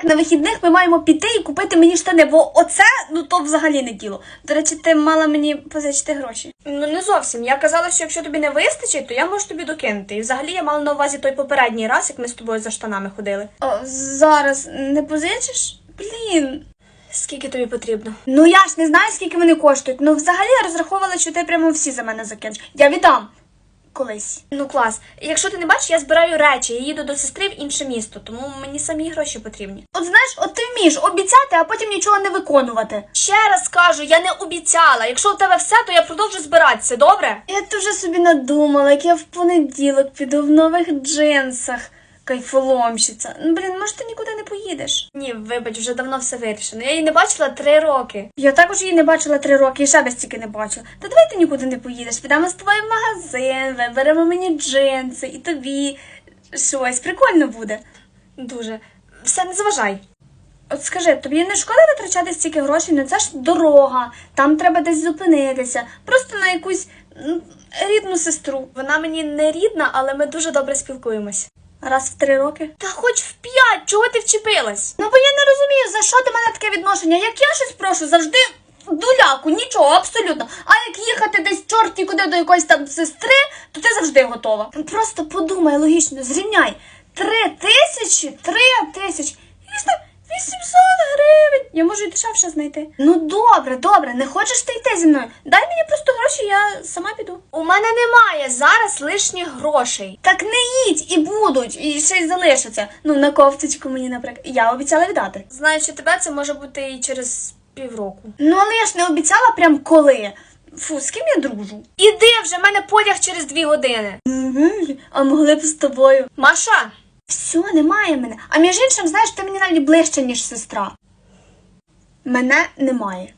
так, на вихідних ми маємо піти і купити мені штани, бо оце, ну то взагалі не діло. До речі, ти мала мені позичити гроші. Ну не зовсім. Я казала, що якщо тобі не вистачить, то я можу тобі докинути. І взагалі я мала на увазі той попередній раз, як ми з тобою за штанами ходили. О, зараз не позичиш? Блін. Скільки тобі потрібно? Ну я ж не знаю, скільки вони коштують. Ну взагалі я розраховувала, що ти прямо всі за мене закинеш. Я віддам колись. Ну клас. Якщо ти не бачиш, я збираю речі, я їду до сестри в інше місто, тому мені самі гроші потрібні. От знаєш, от ти вмієш обіцяти, а потім нічого не виконувати. Ще раз кажу, я не обіцяла. Якщо у тебе все, то я продовжу збиратися, добре? Я дуже собі надумала, як я в понеділок піду в нових джинсах. Кайфоломщиця. Ну, блін, може ти нікуди не поїдеш? Ні, вибач, вже давно все вирішено. Я її не бачила три роки. Я також її не бачила три роки і ще без стільки не бачила. Та давай ти нікуди не поїдеш. Підемо з тобою в магазин, виберемо мені джинси і тобі щось. Прикольно буде. Дуже. Все, не заважай. От скажи, тобі не шкода витрачати стільки грошей? Ну це ж дорога, там треба десь зупинитися, просто на якусь рідну сестру. Вона мені не рідна, але ми дуже добре спілкуємось. Раз в три роки. Та хоч в п'ять, чого ти вчепилась? Ну бо я не розумію, за що до мене таке відношення. Як я щось прошу, завжди дуляку, нічого, абсолютно. А як їхати десь чорті куди до якоїсь там сестри, то ти завжди готова. Просто подумай логічно, зрівняй. Три тисячі, три тисячі. Вісім 800 гривень. Я можу і дешевше знайти. Ну добре, добре, не хочеш ти йти зі мною. Дай мені просто гроші, я сама піду. У мене немає зараз лишніх грошей. Так не їдь і будуть, і ще й залишаться. Ну, на кофточку мені, наприклад. Я обіцяла віддати. Знаючи тебе, це може бути і через півроку. Ну, але я ж не обіцяла прям коли. Фу, з ким я дружу? Іди вже, в мене потяг через дві години. А могли б з тобою. Маша, Все, немає мене. А між іншим, знаєш, ти мені навіть ближче, ніж сестра. Мене немає.